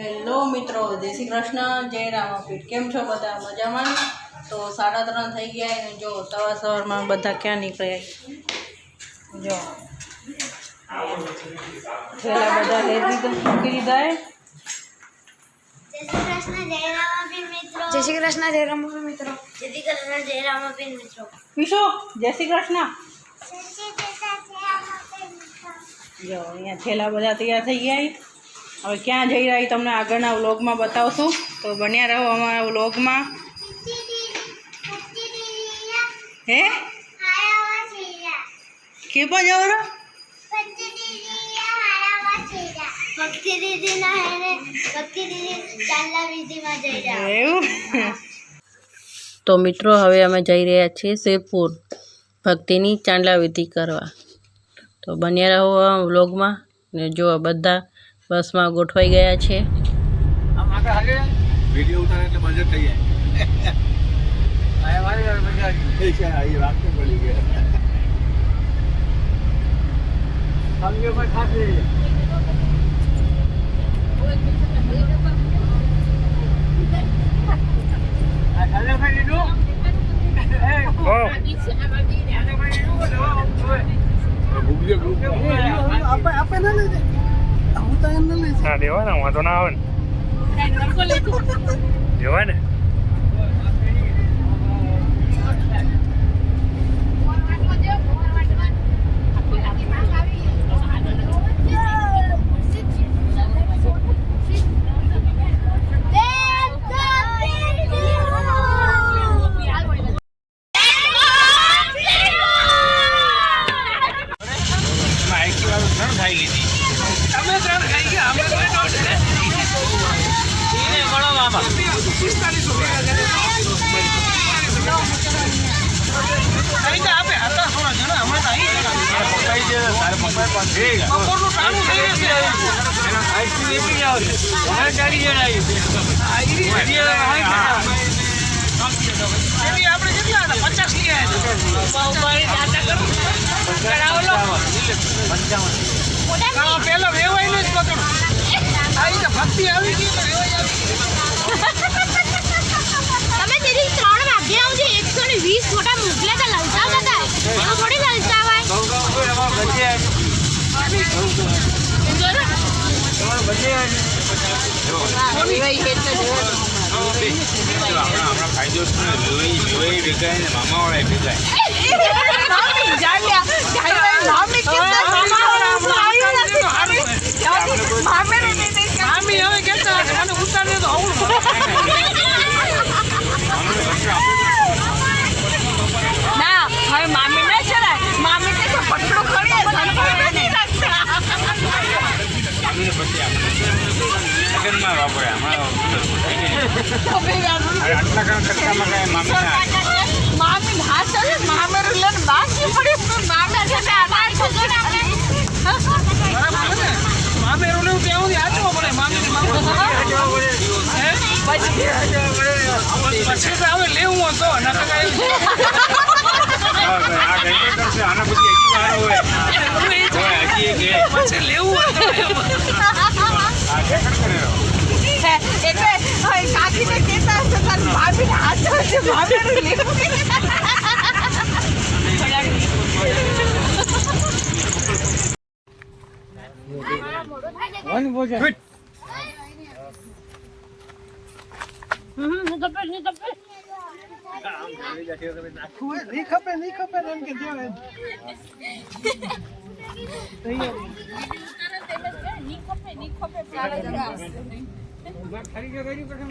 Hello મિત્રો જય શ્રી કૃષ્ણ જય રામાપીઠ. કેમ છો બધા? મજામાં? ને? તો સાડા ત્રણ થઈ ગયા અને જો સવાર સવારમાં બધા ક્યાં નીકળ્યા જો. પેલા બધા લઈ દીધા મૂકી દીધા એ. જય શ્રી કૃષ્ણ જય રામાપીર મિત્રો. જય શ્રી કૃષ્ણ જય રામાપીર મિત્રો. જય શ્રી કૃષ્ણ જય રામાપીર મિત્રો. પીશો જય શ્રી કૃષ્ણ. જો અહીંયા થેલા બધા તૈયાર થઈ ગયા છે. હવે ક્યાં જઈ રહ્યા તમને આગળના વ્લોગમાં બતાવશું. તો બન્યા રહો અમારા વ્લોગમાં. હે? કે પણ જવો એવું? તો મિત્રો, હવે અમે જઈ રહ્યા છીએ શિવપુર ભક્તિની ચાંદલા વિધિ કરવા. તો બન્યા રહો વ્લોગમાં ને જો બધા બસમાં ગોઠવાઈ ગયા છે. આપણે ઉતારે એટલે મજા થઈ જાય ઉતાર ના લેવાય ને વાંધો ના આવે ને. લેવાય ને? આપણે કેટલા હતા પચાસ પેલો વેવાય ને જ પકડો આવી ભક્તિ આવી ગઈ તો વેવાય આવી તમે દીદી ત્રણ વાગ્યા સુધી એકસો ને વીસ ફોટા મોકલ્યા હતા લલચાવતા હતા એવું થોડી લલચાવાય ઘઉં ઘઉં કોઈ એમાં ભજી આવી તમારે ભજી હમણાં ફાયદો છે જોઈ જોઈ લોહી ભેગાય ને મામા વાળા ભેગાય મામી હવે કેતા મને ઉતારે તો આવું મામીને પછી લગ્નમાં વાપરે હમણાં આટલા કામ ખર્ચામાં કાંઈ મામી. ના પડે મામી પછી હવે લેવું હોય તો નકર કાંઈ વન ભોજન હમ ખપે નહીં ખપે નહીં ખપે નહીં ખપે એમ કે દેવ એમ ખરી જગ્યા કરી પ્રથમ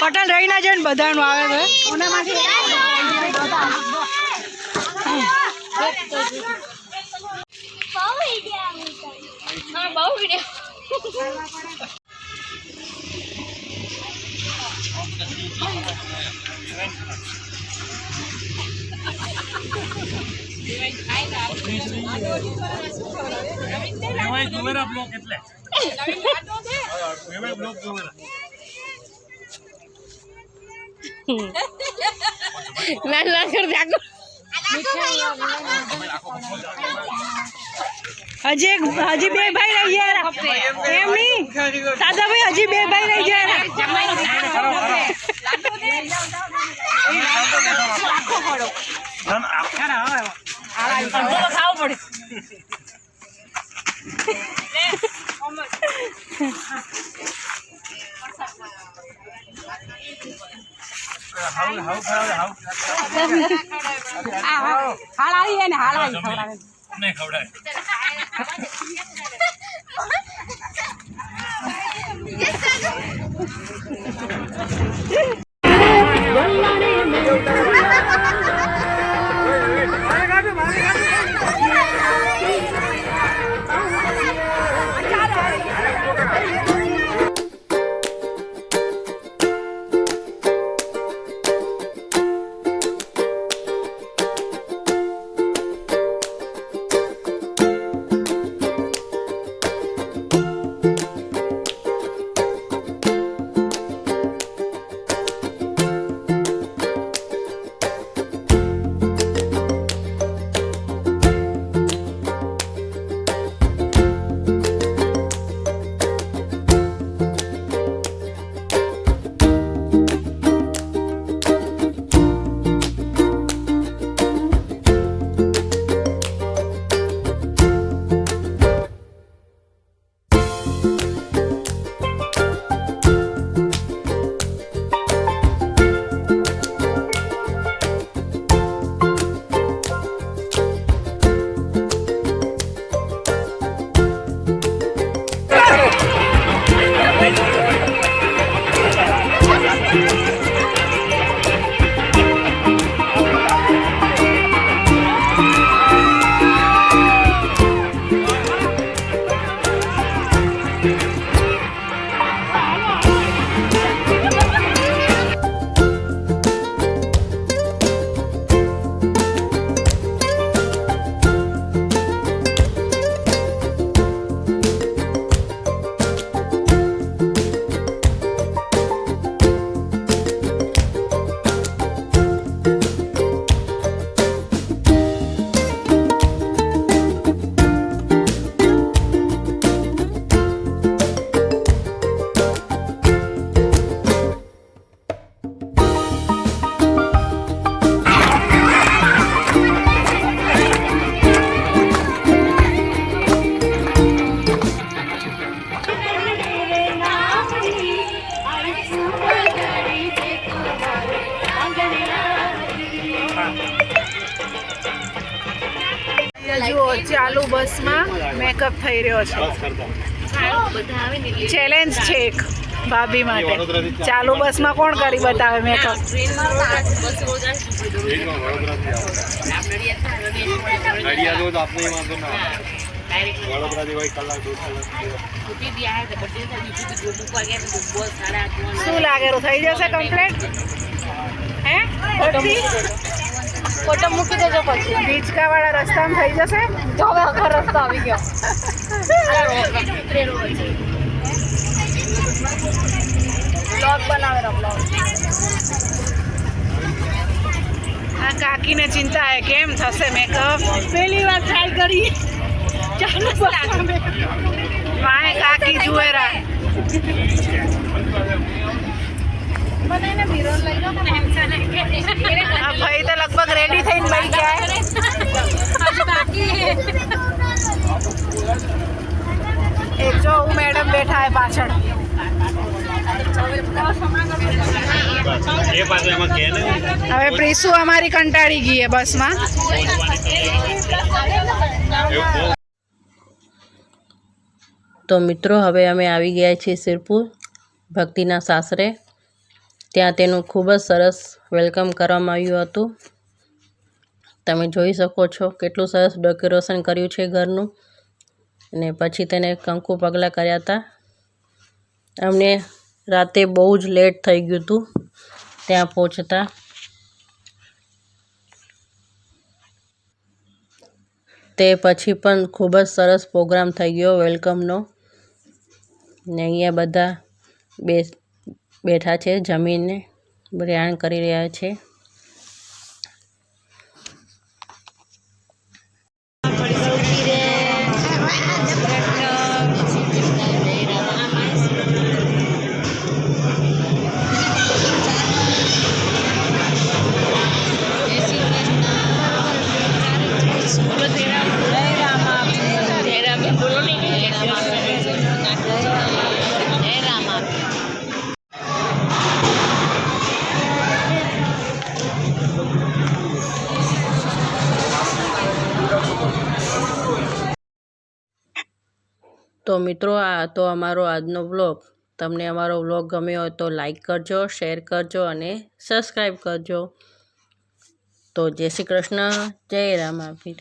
પટેલ રહી ના જાય ને બધાનું આવે છે. બહુ વિડિયા જોવેરા બ્લોક એટલે બ્લોક જોવેરા ના ના કર જાગો હજી હજી બે ભાઈ રહી ગયા એમ નહીં દાદાભાઈ હજી બે ભાઈ રહી ગયા હાવ હાવ ખવડાવે હાવ નહીં જુઓ ચાલુ બસમાં મેકઅપ થઈ રહ્યો છે. ચેલેન્જ છે એક ભાભી માટે. ચાલુ બસમાં કોણ કરી બતાવે મેકઅપ શું લાગેલું થઈ જશે કમ્પ્લેટ હે? ફોટો મૂકી દેજો પછી. બીચકા વાળા રસ્તામાં થઈ જશે? તો હવે આખો રસ્તો આવી ગયો. બ્લોગ બનાવે બ્લોગ આ કાકીને ચિંતા હે કેમ થશે મેકઅપ પહેલી વાર ટ્રાય કરી. ચાલો વાહે કાકી જુએરા આ ભાઈ તો લગભગ રેડી થઈને ભાઈ ગયા એક જો હું મેડમ બેઠા હે પાછળ. એ પાછું એમાં કે ને? હવે પ્રિસુ અમારી કંટાળી ગઈ બસમાં. તો તો મિત્રો હવે અમે આવી ગયા છીએ શિરપુર ભક્તિના સાસરે. ત્યાં તેનું ખૂબ જ સરસ વેલકમ કરવામાં આવ્યું હતું. તમે જોઈ શકો છો કેટલું સરસ ડેકોરેશન કર્યું છે ઘરનું. અને પછી તેને કંકુ પગલાં કર્યા હતા. અમને રાતે બહુ જ લેટ થઈ ગયું હતું ત્યાં પહોંચતા. તે પછી પણ ખૂબ જ સરસ પ્રોગ્રામ થઈ ગયો વેલકમનો. ને અહીંયા બધા બે બેઠા છે જમીને બ્રયાણ કરી રહ્યા છે. તો મિત્રો, આ તો અમારો આજનો વ્લોગ. તમને અમારો વ્લોગ ગમ્યો હોય તો લાઈક કરજો, શેર કરજો અને સબસ્ક્રાઈબ કરજો. તો જય શ્રી કૃષ્ણ, જય રામાપીર